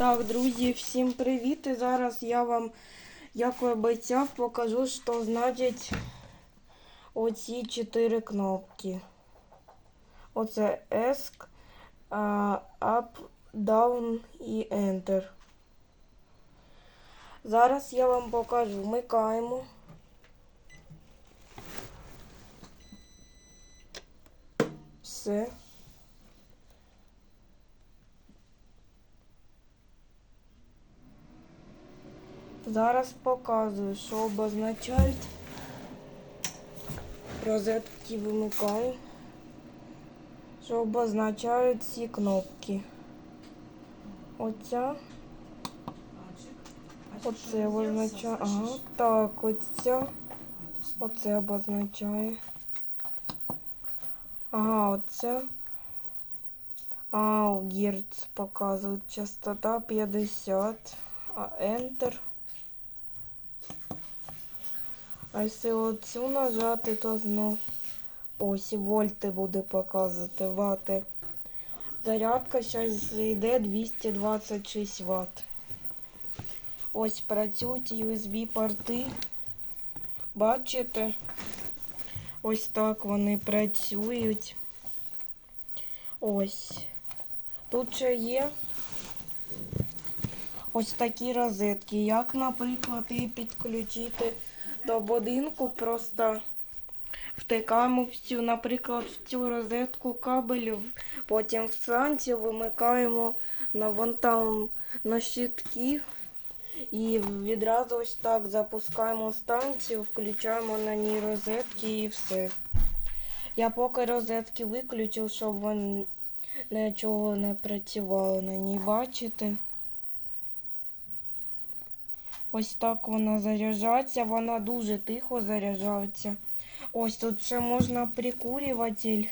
Так, друзі, всім привіт! І зараз я вам, як обіцяв, покажу, що значить оці чотири кнопки. Оце ESC, Up, Down і Enter. Зараз я вам покажу. Вмикаємо. Все. Зараз показую, що обозначають. Розетки вимикаю. Що обозначають ці кнопки. Оця. Оце обозначає. Ага, так, оця. Оце обозначає. Ага, оце. А, герц показують. Частота 50. А Enter. А якщо оцю нажати, то знов ось вольти буде показувати вати. Зарядка зараз йде 226 Вт. Ось працюють USB порти. Бачите? Ось так вони працюють. Ось. Тут ще є ось такі розетки. Як, наприклад, і підключити до будинку, просто втикаємо в цю, наприклад, в цю розетку кабелів, потім в станцію вимикаємо на вон там на щитки. І відразу ось так запускаємо станцію, включаємо на ній розетки і все. Я поки розетки виключив, щоб вон нічого не працювало на ній, бачите? Ось так вона заряджається, вона дуже тихо заряджається. Ось тут ще можна прикурюватель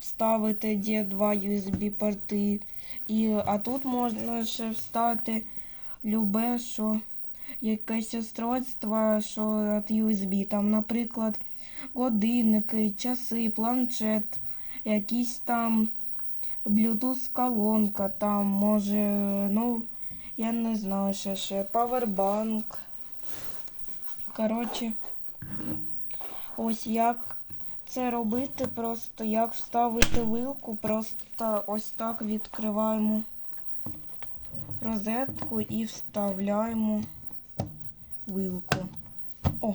вставити, де два USB порти. І, а тут можна ще вставити любе, що якесь устройство, що від USB. Там, наприклад, годинники, часи, планшет, якісь там Bluetooth-колонка, там може, ну, я не знаю, що ще, павербанк. Коротше, ось як це робити, просто як вставити вилку, просто ось так відкриваємо розетку і вставляємо вилку. О!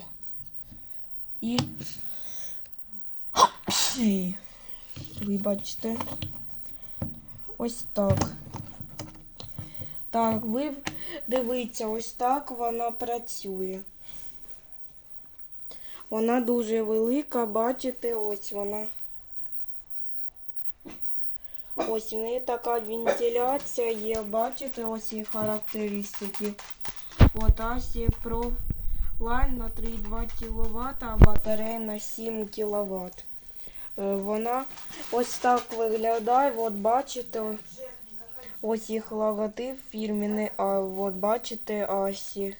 І. Вибачте. Ось так. Так, ви дивіться, ось так вона працює. Вона дуже велика, бачите, ось вона. Ось в неї така вентиляція є, бачите, ось її характеристики. От Асі Line на 3,2 кВт, а батарея на 7 кВт. Вона ось так виглядає, от бачите, ось їх логотип фірміний, а от бачите Асі.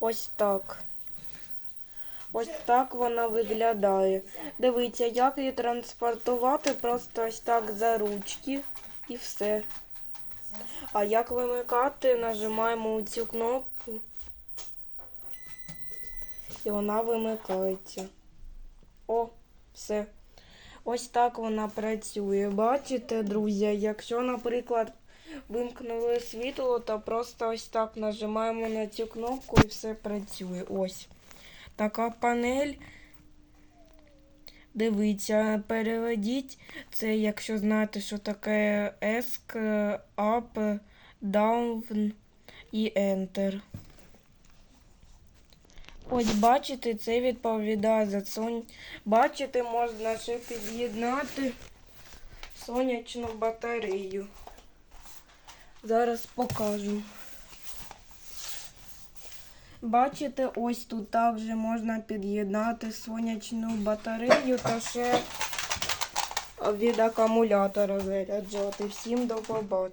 Ось так. Ось так вона виглядає. Дивіться, як її транспортувати, просто ось так за ручки і все. А як вимикати, нажимаємо цю кнопку. І вона вимикається. О, все. Ось так вона працює. Бачите, друзі, якщо, наприклад, вимкнули світло, то просто ось так нажимаємо на цю кнопку і все працює. Ось. Така панель. Дивіться, переведіть це, якщо знаєте, що таке ESC, Up, Down і Enter. Ось бачите, це відповідає за сон. Бачите, можна ще під'єднати сонячну батарею. Зараз покажу. Бачите, ось тут також можна під'єднати сонячну батарею та ще від акумулятора заряджати. Всім до побачення.